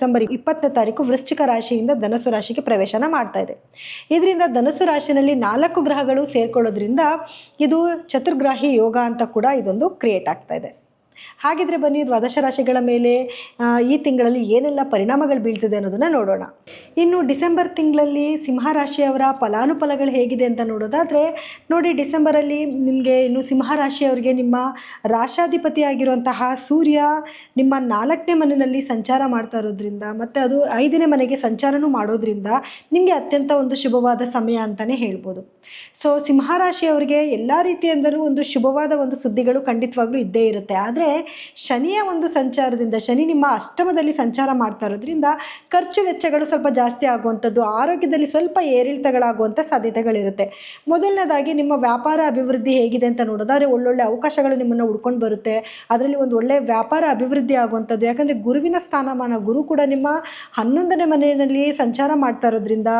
December ಇಪ್ಪತ್ತನೇ ತಾರೀಕು ವೃಶ್ಚಿಕ ರಾಶಿಯಿಂದ ಧನಸು ರಾಶಿಗೆ ಪ್ರವೇಶನ ಮಾಡ್ತಾ ಇದೆ. ಇದರಿಂದ ಧನಸು ರಾಶಿನಲ್ಲಿ ನಾಲ್ಕು ಗ್ರಹಗಳು ಸೇರ್ಕೊಳ್ಳೋದ್ರಿಂದ ಇದು ಚತುರ್ಗ್ರಾಹಿ ಯೋಗ ಅಂತ ಕೂಡ ಇದೊಂದು ಕ್ರಿಯೇಟ್ ಆಗ್ತಾ ಇದೆ. ಹಾಗಿದ್ರೆ ಬನ್ನಿ ದ್ವಾದಶ ರಾಶಿಗಳ ಮೇಲೆ ಈ ತಿಂಗಳಲ್ಲಿ ಏನೆಲ್ಲ ಪರಿಣಾಮಗಳು ಬೀಳ್ತಿದೆ ಅನ್ನೋದನ್ನ ನೋಡೋಣ. ಇನ್ನು ಡಿಸೆಂಬರ್ ತಿಂಗಳಲ್ಲಿ ಸಿಂಹ ರಾಶಿಯವರ ಫಲಾನುಫಲಗಳು ಹೇಗಿದೆ ಅಂತ ನೋಡೋದಾದರೆ, ನೋಡಿ ಡಿಸೆಂಬರಲ್ಲಿ ನಿಮಗೆ ಇನ್ನು ಸಿಂಹ ರಾಶಿಯವರಿಗೆ ನಿಮ್ಮ ರಾಶಾಧಿಪತಿ ಆಗಿರುವಂತಹ ಸೂರ್ಯ ನಿಮ್ಮ ನಾಲ್ಕನೇ ಮನೆಯಲ್ಲಿ ಸಂಚಾರ ಮಾಡ್ತಾ ಇರೋದ್ರಿಂದ, ಮತ್ತು ಅದು ಐದನೇ ಮನೆಗೆ ಸಂಚಾರನೂ ಮಾಡೋದ್ರಿಂದ ನಿಮಗೆ ಅತ್ಯಂತ ಒಂದು ಶುಭವಾದ ಸಮಯ ಅಂತಲೇ ಹೇಳ್ಬೋದು. ಸೊ, ಸಿಂಹರಾಶಿಯವರಿಗೆ ಎಲ್ಲ ರೀತಿಯಿಂದಲೂ ಒಂದು ಶುಭವಾದ ಒಂದು ಸುದ್ದಿಗಳು ಖಂಡಿತವಾಗ್ಲೂ ಇದ್ದೇ ಇರುತ್ತೆ. ಆದರೆ ಶನಿಯ ಒಂದು ಸಂಚಾರದಿಂದ, ಶನಿ ನಿಮ್ಮ ಅಷ್ಟಮದಲ್ಲಿ ಸಂಚಾರ ಮಾಡ್ತಾ ಇರೋದ್ರಿಂದ ಖರ್ಚು ವೆಚ್ಚಗಳು ಸ್ವಲ್ಪ ಜಾಸ್ತಿ ಆಗುವಂಥದ್ದು, ಆರೋಗ್ಯದಲ್ಲಿ ಸ್ವಲ್ಪ ಏರಿಳಿತಗಳಾಗುವಂಥ ಸಾಧ್ಯತೆಗಳಿರುತ್ತೆ. ಮೊದಲನೇದಾಗಿ ನಿಮ್ಮ ವ್ಯಾಪಾರ ಅಭಿವೃದ್ಧಿ ಹೇಗಿದೆ ಅಂತ ನೋಡೋದಾದರೆ ಒಳ್ಳೊಳ್ಳೆ ಅವಕಾಶಗಳು ನಿಮ್ಮನ್ನು ಹುಡ್ಕೊಂಡು ಬರುತ್ತೆ. ಅದರಲ್ಲಿ ಒಂದು ಒಳ್ಳೆ ವ್ಯಾಪಾರ ಅಭಿವೃದ್ಧಿ ಆಗುವಂಥದ್ದು. ಯಾಕಂದರೆ ಗುರುವಿನ ಸ್ಥಾನಮಾನ, ಗುರು ಕೂಡ ನಿಮ್ಮ ಹನ್ನೊಂದನೇ ಮನೆಯಲ್ಲಿ ಸಂಚಾರ ಮಾಡ್ತಾ ಇರೋದ್ರಿಂದ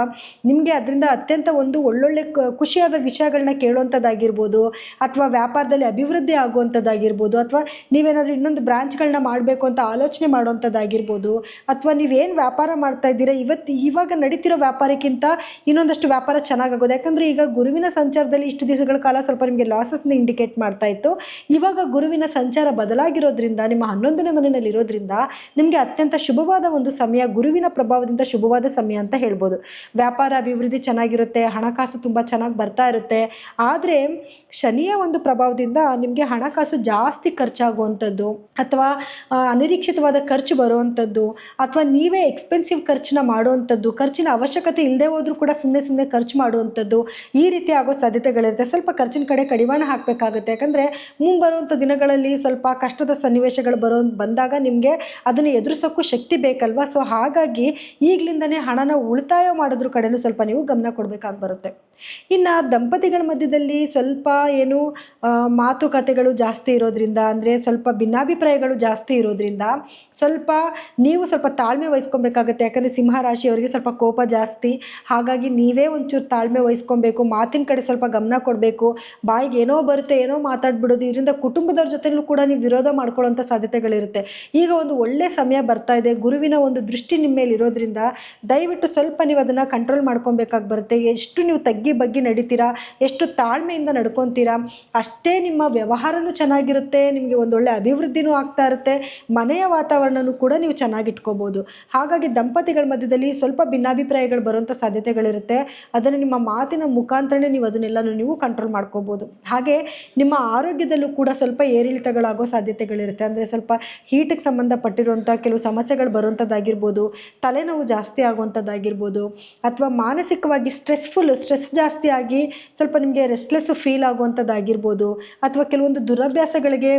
ನಿಮಗೆ ಅದರಿಂದ ಅತ್ಯಂತ ಒಂದು ಒಳ್ಳೊಳ್ಳೆ ಖುಷಿಯಾದ ವಿಷಯಗಳನ್ನ ಕೇಳುವಂಥದ್ದಾಗಿರ್ಬೋದು, ಅಥವಾ ವ್ಯಾಪಾರದಲ್ಲಿ ಅಭಿವೃದ್ಧಿ ಆಗುವಂಥದ್ದಾಗಿರ್ಬೋದು, ಅಥವಾ ನೀವೇನಾದರೂ ಇನ್ನೊಂದು ಬ್ರಾಂಚ್ಗಳನ್ನ ಮಾಡಬೇಕು ಅಂತ ಆಲೋಚನೆ ಮಾಡುವಂಥದ್ದಾಗಿರ್ಬೋದು, ಅಥವಾ ನೀವೇನು ವ್ಯಾಪಾರ ಮಾಡ್ತಾ ಇದ್ದೀರಾ ಇವತ್ತು ಇವಾಗ ನಡೀತಿರೋ ವ್ಯಾಪಾರಕ್ಕಿಂತ ಇನ್ನೊಂದಷ್ಟು ವ್ಯಾಪಾರ ಚೆನ್ನಾಗಾಗೋದು. ಯಾಕಂದರೆ ಈಗ ಗುರುವಿನ ಸಂಚಾರದಲ್ಲಿ ಇಷ್ಟು ದಿವಸಗಳ ಕಾಲ ಸ್ವಲ್ಪ ನಿಮಗೆ ಲಾಸಸ್ನ ಇಂಡಿಕೇಟ್ ಮಾಡ್ತಾ ಇತ್ತು. ಇವಾಗ ಗುರುವಿನ ಸಂಚಾರ ಬದಲಾಗಿರೋದ್ರಿಂದ, ನಿಮ್ಮ ಹನ್ನೊಂದನೇ ಮನೆಯಲ್ಲಿ ಇರೋದ್ರಿಂದ ನಿಮಗೆ ಅತ್ಯಂತ ಶುಭವಾದ ಒಂದು ಸಮಯ, ಗುರುವಿನ ಪ್ರಭಾವದಿಂದ ಶುಭವಾದ ಸಮಯ ಅಂತ ಹೇಳ್ಬೋದು. ವ್ಯಾಪಾರ ಅಭಿವೃದ್ಧಿ ಚೆನ್ನಾಗಿರುತ್ತೆ, ಹಣಕಾಸು ತುಂಬ ಚೆನ್ನಾಗಿ ಬರ್ತಾ ಇರುತ್ತೆ. ಆದರೆ ಶನಿಯ ಒಂದು ಪ್ರಭಾವದಿಂದ ನಿಮಗೆ ಹಣಕಾಸು ಜಾಸ್ತಿ ಖರ್ಚಾಗುವಂಥದ್ದು ಅಥವಾ ಅನಿರೀಕ್ಷಿತವಾದ ಖರ್ಚು ಬರುವಂಥದ್ದು ಅಥವಾ ನೀವೇ ಎಕ್ಸ್ಪೆನ್ಸಿವ್ ಖರ್ಚನ್ನ ಮಾಡುವಂಥದ್ದು, ಖರ್ಚಿನ ಅವಶ್ಯಕತೆ ಇಲ್ಲದೆ ಹೋದರೂ ಕೂಡ ಸುಮ್ಮನೆ ಸುಮ್ಮನೆ ಖರ್ಚು ಮಾಡುವಂಥದ್ದು ಈ ರೀತಿ ಆಗೋ ಸಾಧ್ಯತೆಗಳಿರುತ್ತೆ. ಸ್ವಲ್ಪ ಖರ್ಚಿನ ಕಡೆ ಕಡಿವಾಣ ಹಾಕಬೇಕಾಗುತ್ತೆ. ಯಾಕಂದರೆ ಮುಂಬರುವಂಥ ದಿನಗಳಲ್ಲಿ ಸ್ವಲ್ಪ ಕಷ್ಟದ ಸನ್ನಿವೇಶಗಳು ಬರೋ, ಬಂದಾಗ ನಿಮಗೆ ಅದನ್ನು ಎದುರಿಸೋಕ್ಕೂ ಶಕ್ತಿ ಬೇಕಲ್ವಾ? ಸೊ ಹಾಗಾಗಿ ಈಗಲಿಂದನೇ ಹಣನ ಉಳಿತಾಯ ಮಾಡೋದ್ರ ಕಡೆನೂ ಸ್ವಲ್ಪ ನೀವು ಗಮನ ಕೊಡಬೇಕಾಗಿ ಬರುತ್ತೆ. ಇನ್ನು ದಂಪತಿಗಳ ಮಧ್ಯದಲ್ಲಿ ಸ್ವಲ್ಪ ಏನು ಮಾತುಕತೆಗಳು ಜಾಸ್ತಿ ಇರೋದ್ರಿಂದ ಅಂದರೆ ಭಿನ್ನಾಭಿಪ್ರಾಯಗಳು ಜಾಸ್ತಿ ಇರೋದ್ರಿಂದ ಸ್ವಲ್ಪ ನೀವು ಸ್ವಲ್ಪ ತಾಳ್ಮೆ ವಹಿಸ್ಕೊಬೇಕಾಗತ್ತೆ. ಯಾಕಂದರೆ ಸಿಂಹ ರಾಶಿಯವರಿಗೆ ಸ್ವಲ್ಪ ಕೋಪ ಜಾಸ್ತಿ. ಹಾಗಾಗಿ ನೀವೇ ಒಂಚೂರು ತಾಳ್ಮೆ ವಹಿಸ್ಕೊಬೇಕು. ಮಾತಿನ ಕಡೆ ಸ್ವಲ್ಪ ಗಮನ ಕೊಡಬೇಕು. ಬಾಯಿಗೆ ಏನೋ ಬರುತ್ತೆ, ಏನೋ ಮಾತಾಡ್ಬಿಡೋದು. ಇದರಿಂದ ಕುಟುಂಬದವ್ರ ಜೊತೆಲೂ ಕೂಡ ನೀವು ವಿರೋಧ ಮಾಡ್ಕೊಳ್ಳೋಂಥ ಸಾಧ್ಯತೆಗಳಿರುತ್ತೆ. ಈಗ ಒಂದು ಒಳ್ಳೆ ಸಮಯ ಬರ್ತಾ ಇದೆ. ಗುರುವಿನ ಒಂದು ದೃಷ್ಟಿ ನಿಮ್ಮ ಮೇಲೆ ಇರೋದ್ರಿಂದ ದಯವಿಟ್ಟು ಸ್ವಲ್ಪ ನೀವು ಅದನ್ನು ಕಂಟ್ರೋಲ್ ಮಾಡ್ಕೊಬೇಕಾಗಿ ಬರುತ್ತೆ. ಎಷ್ಟು ನೀವು ತಗ್ಗಿ ಬಗ್ಗಿ ನಡೀತೀರಾ? ಎಷ್ಟು ತಾಳ್ಮೆಯಿಂದ ನಡ್ಕೊತೀರಾ? ಅಷ್ಟೇ ನಿಮ್ಮ ವ್ಯವಹಾರನೂ ಚೆನ್ನಾಗಿರುತ್ತೆ. ನಿಮಗೆ ಒಂದೊಳ್ಳೆ ಅಭಿವೃದ್ಧಿನೂ ಆಗ್ತಾ ಇರುತ್ತೆ, ಮನೆಯ ವಾತಾವರಣನೂ ಕೂಡ ನೀವು ಚೆನ್ನಾಗಿ ಇಟ್ಕೋಬೋದು ಹಾಗಾಗಿ ದಂಪತಿಗಳ ಮಧ್ಯದಲ್ಲಿ ಸ್ವಲ್ಪ ಭಿನ್ನಾಭಿಪ್ರಾಯಗಳು ಬರುವಂಥ ಸಾಧ್ಯತೆಗಳಿರುತ್ತೆ. ಅದನ್ನು ನಿಮ್ಮ ಮಾತಿನ ಮುಖಾಂತರನೇ ನೀವು ಅದನ್ನೆಲ್ಲನೂ ನೀವು ಕಂಟ್ರೋಲ್ ಮಾಡ್ಕೋಬೋದು. ಹಾಗೆ ನಿಮ್ಮ ಆರೋಗ್ಯದಲ್ಲೂ ಕೂಡ ಸ್ವಲ್ಪ ಏರಿಳಿತಗಳಾಗೋ ಸಾಧ್ಯತೆಗಳಿರುತ್ತೆ. ಅಂದರೆ ಸ್ವಲ್ಪ ಹೀಟಿಗೆ ಸಂಬಂಧಪಟ್ಟಿರುವಂಥ ಕೆಲವು ಸಮಸ್ಯೆಗಳು ಬರುವಂಥದ್ದಾಗಿರ್ಬೋದು, ತಲೆನೋವು ಜಾಸ್ತಿ ಆಗುವಂಥದ್ದಾಗಿರ್ಬೋದು, ಅಥವಾ ಮಾನಸಿಕವಾಗಿ ಸ್ಟ್ರೆಸ್ಫುಲ್ ಸ್ಟ್ರೆಸ್ ಜಾಸ್ತಿ ಆಗಿ ಸ್ವಲ್ಪ ನಿಮಗೆ ರೆಸ್ಟ್ಲೆಸ್ ಫೀಲ್ ಆಗುವಂಥದ್ದಾಗಿರ್ಬೋದು, ಅಥವಾ ಕೆಲವೊಂದು ದುರಭ್ಯಾಸಗಳಿಗೆ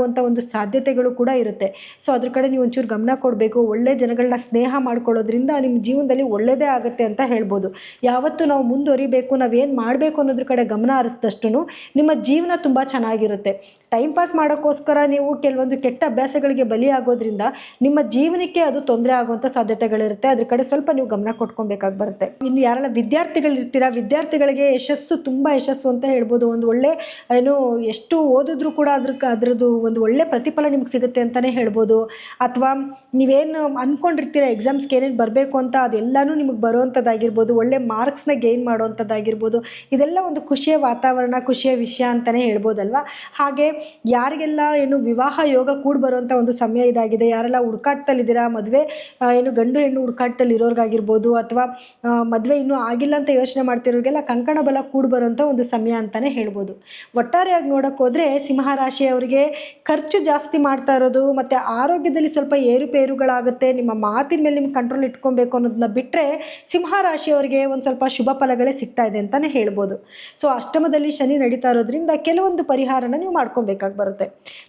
ಬಲಿಯಾಗುವಂಥ ಒಂದು ಸಾಧ್ಯತೆಗಳು ಕೂಡ ಇರುತ್ತೆ. ಸೊ ಅದ್ರ ಕಡೆ ನೀವು ಒಂಚೂರು ಗಮನ ಕೊಡಬೇಕು. ಒಳ್ಳೆ ಜನಗಳನ್ನ ಸ್ನೇಹ ಮಾಡ್ಕೊಳ್ಳೋದ್ರಿಂದ ನಿಮ್ಮ ಜೀವನದಲ್ಲಿ ಒಳ್ಳೆಯದೇ ಆಗುತ್ತೆ ಅಂತ ಹೇಳ್ಬೋದು. ಯಾವತ್ತು ನಾವು ಮುಂದುವರಿಬೇಕು, ನಾವೇನು ಮಾಡಬೇಕು ಅನ್ನೋದ್ರ ಕಡೆ ಗಮನ ಹರಿಸಿದಷ್ಟು ನಿಮ್ಮ ಜೀವನ ತುಂಬ ಚೆನ್ನಾಗಿರುತ್ತೆ. ಟೈಮ್ ಪಾಸ್ ಮಾಡೋಕ್ಕೋಸ್ಕರ ನೀವು ಕೆಲವೊಂದು ಕೆಟ್ಟ ಅಭ್ಯಾಸಗಳಿಗೆ ಬಲಿಯಾಗೋದ್ರಿಂದ ನಿಮ್ಮ ಜೀವನಕ್ಕೆ ಅದು ತೊಂದರೆ ಆಗುವಂಥ ಸಾಧ್ಯತೆಗಳಿರುತ್ತೆ. ಅದ್ರ ಕಡೆ ಸ್ವಲ್ಪ ನೀವು ಗಮನ ಕೊಟ್ಕೊಬೇಕಾಗಿ ಬರುತ್ತೆ. ಇನ್ನು ಯಾರೆಲ್ಲ ವಿದ್ಯಾರ್ಥಿಗಳಿರ್ತೀರಾ, ವಿದ್ಯಾರ್ಥಿಗಳಿಗೆ ಯಶಸ್ಸು ತುಂಬ ಯಶಸ್ಸು ಅಂತ ಹೇಳ್ಬೋದು. ಒಂದು ಒಳ್ಳೆ, ಏನು, ಎಷ್ಟು ಓದಿದ್ರು ಕೂಡ ಅದ್ರ ಅದರದ್ದು ಒಂದು ಒಳ್ಳೆ ಪ್ರತಿಫಲ ನಿಮ್ಗೆ ಸಿಗುತ್ತೆ ಅಂತಲೇ ಹೇಳ್ಬೋದು. ಅಥವಾ ನೀವೇನು ಅಂದ್ಕೊಂಡಿರ್ತೀರ ಎಕ್ಸಾಮ್ಸ್ಗೆ ಏನೇನು ಬರಬೇಕು ಅಂತ ಅದೆಲ್ಲನೂ ನಿಮಗೆ ಬರುವಂಥದ್ದಾಗಿರ್ಬೋದು ಒಳ್ಳೆ ಮಾರ್ಕ್ಸ್ನ ಗೇನ್ ಮಾಡುವಂಥದ್ದಾಗಿರ್ಬೋದು ಇದೆಲ್ಲ ಒಂದು ಖುಷಿಯ ವಾತಾವರಣ, ಖುಷಿಯ ವಿಷಯ ಅಂತಲೇ ಹೇಳ್ಬೋದಲ್ವ? ಹಾಗೆ ಯಾರಿಗೆಲ್ಲ ಏನು ವಿವಾಹ ಯೋಗ ಕೂಡ ಬರುವಂಥ ಒಂದು ಸಮಯ ಇದಾಗಿದೆ, ಯಾರೆಲ್ಲ ಹುಡುಕಾಟದಲ್ಲಿದ್ದೀರಾ, ಮದುವೆ ಏನು ಗಂಡು ಹೆಣ್ಣು ಹುಡುಕಾಟದಲ್ಲಿ ಇರೋರ್ಗಾಗಿರ್ಬೋದು ಅಥವಾ ಮದುವೆ ಇನ್ನೂ ಆಗಿಲ್ಲ ಅಂತ ಯೋಚನೆ ಮಾಡ್ತಿರೋರಿಗೆಲ್ಲ ಕಂಕಣ ಬಲ ಕೂಡ ಬರುವಂಥ ಒಂದು ಸಮಯ ಅಂತಲೇ ಹೇಳ್ಬೋದು. ಒಟ್ಟಾರೆಯಾಗಿ ನೋಡೋಕ್ಕೋದ್ರೆ ಸಿಂಹರಾಶಿಯವರಿಗೆ ಖರ್ಚು ಜಾಸ್ತಿ ಮಾಡ್ತಾ ಇರೋದು, ಮತ್ತು ಆರೋಗ್ಯದಲ್ಲಿ ಸ್ವಲ್ಪ ಏರುಪೇರುಗಳಾಗುತ್ತೆ, ನಿಮ್ಮ ಮಾತಿನ ಮೇಲೆ ನಿಮ್ಗೆ ಕಂಟ್ರೋಲ್ ಇಟ್ಕೊಬೇಕು ಅನ್ನೋದನ್ನ ಬಿಟ್ಟರೆ ಸಿಂಹರಾಶಿಯವರಿಗೆ ಒಂದು ಸ್ವಲ್ಪ ಶುಭ ಫಲಗಳೇ ಸಿಗ್ತಾ ಇದೆ ಅಂತಲೇ ಹೇಳ್ಬೋದು. ಸೊ ಅಷ್ಟಮದಲ್ಲಿ ಶನಿ ನಡೀತಾ ಇರೋದ್ರಿಂದ ಕೆಲವೊಂದು ಪರಿಹಾರನ ನೀವು ಮಾಡ್ಕೊಬೇಕಾಗಿ ಬರುತ್ತೆ.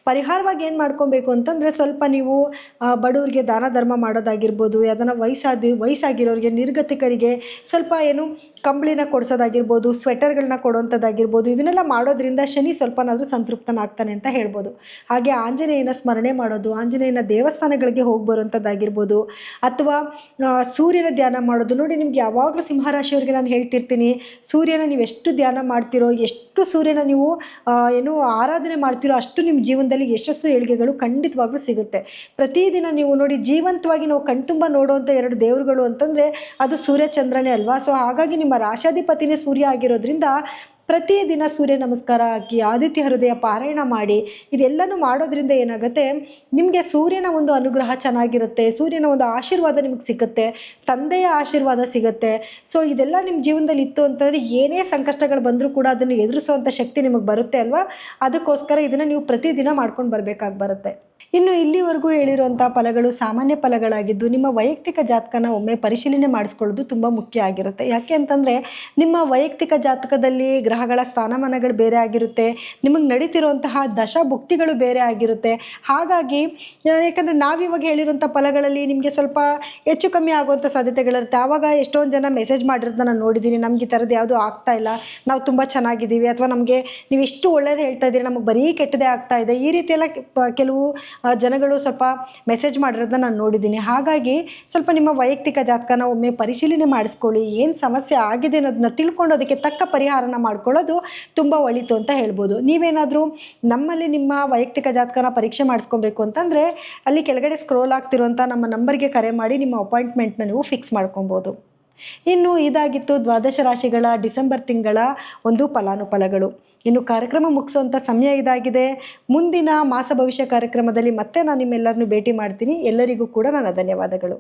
ಪರಿಹಾರವಾಗಿ ಏನು ಮಾಡ್ಕೊಬೇಕು ಅಂತಂದರೆ ಸ್ವಲ್ಪ ನೀವು ಬಡವರಿಗೆ ದಾನ ಧರ್ಮ ಮಾಡೋದಾಗಿರ್ಬೋದು ಯಾವ್ದನ್ನ ವಯಸ್ಸಾದ, ವಯಸ್ಸಾಗಿರೋರಿಗೆ, ನಿರ್ಗತಿಕರಿಗೆ ಸ್ವಲ್ಪ ಏನು ಕಂಬಳಿನ ಕೊಡಿಸೋದಾಗಿರ್ಬೋದು ಸ್ವೆಟರ್ಗಳನ್ನ ಕೊಡುವಂಥದ್ದಾಗಿರ್ಬೋದು ಇದನ್ನೆಲ್ಲ ಮಾಡೋದ್ರಿಂದ ಶನಿ ಸ್ವಲ್ಪನಾದರೂ ಸಂತೃಪ್ತನಾಗ್ತಾನೆ ಅಂತ ಹೇಳ್ಬೋದು. ಹಾಗೆ ಆಂಜನೇಯನ ಸ್ಮರಣೆ ಮಾಡೋದು, ಆಂಜನೇಯನ ದೇವಸ್ಥಾನಗಳಿಗೆ ಹೋಗಿ ಬರುವಂಥದ್ದಾಗಿರ್ಬೋದು ಅಥವಾ ಸೂರ್ಯನ ಧ್ಯಾನ ಮಾಡೋದು. ನೋಡಿ, ನಿಮ್ಗೆ ಯಾವಾಗಲೂ ಸಿಂಹರಾಶಿಯವ್ರಿಗೆ ನಾನು ಹೇಳ್ತಿರ್ತೀನಿ, ಸೂರ್ಯನ ನೀವು ಎಷ್ಟು ಧ್ಯಾನ ಮಾಡ್ತಿರೋ, ಎಷ್ಟು ಸೂರ್ಯನ ನೀವು ಏನು ಆರಾಧನೆ ಮಾಡ್ತಿರೋ ಅಷ್ಟು ನಿಮ್ಮ ಜೀವನದಲ್ಲಿ ಯಶಸ್ಸು, ಏಳಿಗೆಗಳು ಖಂಡಿತವಾಗ್ಲೂ ಸಿಗುತ್ತೆ. ಪ್ರತಿದಿನ ನೀವು ನೋಡಿ, ಜೀವಂತವಾಗಿ ನಾವು ಕಣ್ತುಂಬ ನೋಡುವಂಥ ಎರಡು ದೇವರುಗಳು ಅಂತಂದರೆ ಅದು ಸೂರ್ಯ ಚಂದ್ರನೇ ಅಲ್ವಾ? ಸೊ ಹಾಗಾಗಿ ನಿಮ್ಮ ರಾಶಾಧಿಪತಿನೇ ಸೂರ್ಯ ಆಗಿರೋದ್ರಿಂದ ಪ್ರತಿದಿನ ಸೂರ್ಯ ನಮಸ್ಕಾರ ಹಾಕಿ, ಆದಿತ್ಯ ಹೃದಯ ಪಾರಾಯಣ ಮಾಡಿ, ಇದೆಲ್ಲನೂ ಮಾಡೋದ್ರಿಂದ ಏನಾಗುತ್ತೆ? ನಿಮಗೆ ಸೂರ್ಯನ ಒಂದು ಅನುಗ್ರಹ ಚೆನ್ನಾಗಿರುತ್ತೆ, ಸೂರ್ಯನ ಒಂದು ಆಶೀರ್ವಾದ ನಿಮಗೆ ಸಿಗುತ್ತೆ, ತಂದೆಯ ಆಶೀರ್ವಾದ ಸಿಗುತ್ತೆ. ಸೊ ಇದೆಲ್ಲ ನಿಮ್ಮ ಜೀವನದಲ್ಲಿ ಇತ್ತು ಅಂತಂದರೆ ಏನೇ ಸಂಕಷ್ಟಗಳು ಬಂದರೂ ಕೂಡ ಅದನ್ನು ಎದುರಿಸುವಂಥ ಶಕ್ತಿ ನಿಮಗೆ ಬರುತ್ತೆ ಅಲ್ವಾ? ಅದಕ್ಕೋಸ್ಕರ ಇದನ್ನು ನೀವು ಪ್ರತಿದಿನ ಮಾಡ್ಕೊಂಡು ಬರಬೇಕಾಗಿ ಬರುತ್ತೆ. ಇನ್ನು ಇಲ್ಲಿವರೆಗೂ ಹೇಳಿರುವಂಥ ಫಲಗಳು ಸಾಮಾನ್ಯ ಫಲಗಳಾಗಿದ್ದು, ನಿಮ್ಮ ವೈಯಕ್ತಿಕ ಜಾತಕನ ಒಮ್ಮೆ ಪರಿಶೀಲನೆ ಮಾಡಿಸ್ಕೊಳ್ಳೋದು ತುಂಬ ಮುಖ್ಯ ಆಗಿರುತ್ತೆ. ಯಾಕೆ ಅಂತಂದರೆ, ನಿಮ್ಮ ವೈಯಕ್ತಿಕ ಜಾತಕದಲ್ಲಿ ಗ್ರಹಗಳ ಸ್ಥಾನಮಾನಗಳು ಬೇರೆ ಆಗಿರುತ್ತೆ, ನಿಮಗೆ ನಡೀತಿರುವಂತಹ ದಶಭುಕ್ತಿಗಳು ಬೇರೆ ಆಗಿರುತ್ತೆ. ಹಾಗಾಗಿ ಯಾಕಂದರೆ ನಾವಿವಾಗ ಹೇಳಿರುವಂಥ ಫಲಗಳಲ್ಲಿ ನಿಮಗೆ ಸ್ವಲ್ಪ ಹೆಚ್ಚು ಕಮ್ಮಿ ಆಗುವಂಥ ಸಾಧ್ಯತೆಗಳಿರುತ್ತೆ. ಆವಾಗ ಎಷ್ಟೊಂದು ಜನ ಮೆಸೇಜ್ ಮಾಡಿರೋದನ್ನ ನಾನು ನೋಡಿದ್ದೀನಿ ನಮಗೆ ಈ ಥರದ್ದು ಯಾವುದೂ ಆಗ್ತಾ ಇಲ್ಲ. ನಾವು ತುಂಬ ಚೆನ್ನಾಗಿದ್ದೀವಿ, ಅಥವಾ ನಮಗೆ ನೀವು ಎಷ್ಟು ಒಳ್ಳೇದು ಹೇಳ್ತಾ ಇದ್ದೀರಿ, ನಮಗೆ ಬರೀ ಕೆಟ್ಟದೇ ಆಗ್ತಾ ಇದೆ. ಈ ರೀತಿ ಎಲ್ಲ ಕೆ- ಪ- ಕೆಲವು ಜನಗಳು ಸ್ವಲ್ಪ ಮೆಸೇಜ್ ಮಾಡಿರೋದನ್ನ ನಾನು ನೋಡಿದ್ದೀನಿ ಹಾಗಾಗಿ ಸ್ವಲ್ಪ ನಿಮ್ಮ ವೈಯಕ್ತಿಕ ಜಾತಕನ ಒಮ್ಮೆ ಪರಿಶೀಲನೆ ಮಾಡಿಸ್ಕೊಳ್ಳಿ, ಏನು ಸಮಸ್ಯೆ ಆಗಿದೆ ಅನ್ನೋದನ್ನ ತಿಳ್ಕೊಂಡು ಅದಕ್ಕೆ ತಕ್ಕ ಪರಿಹಾರನ ಮಾಡ್ಕೊಳ್ಳೋದು ತುಂಬ ಒಳಿತು ಅಂತ ಹೇಳ್ಬೋದು. ನೀವೇನಾದರೂ ನಮ್ಮಲ್ಲಿ ನಿಮ್ಮ ವೈಯಕ್ತಿಕ ಜಾತಕನ ಪರೀಕ್ಷೆ ಮಾಡಿಸ್ಕೊಬೇಕು ಅಂತಂದರೆ ಅಲ್ಲಿ ಕೆಳಗಡೆ ಸ್ಕ್ರೋಲ್ ಆಗ್ತಿರುವಂಥ ನಮ್ಮ ನಂಬರ್ಗೆ ಕರೆ ಮಾಡಿ ನಿಮ್ಮ ಅಪಾಯಿಂಟ್ಮೆಂಟ್ನ ನೀವು ಫಿಕ್ಸ್ ಮಾಡ್ಕೊಬೋದು. ಇನ್ನು ಇದಾಗಿತ್ತು ದ್ವಾದಶ ರಾಶಿಗಳ ಡಿಸೆಂಬರ್ ತಿಂಗಳ ಒಂದು ಫಲಾನುಫಲಗಳು. ಇನ್ನು ಕಾರ್ಯಕ್ರಮ ಮುಗಿಸುವಂಥ ಸಮಯ ಇದಾಗಿದೆ. ಮುಂದಿನ ಮಾಸ ಭವಿಷ್ಯ ಕಾರ್ಯಕ್ರಮದಲ್ಲಿ ಮತ್ತೆ ನಾನು ನಿಮ್ಮೆಲ್ಲರನ್ನು ಭೇಟಿ ಮಾಡ್ತೀನಿ. ಎಲ್ಲರಿಗೂ ಕೂಡ ನನ್ನ ಧನ್ಯವಾದಗಳು.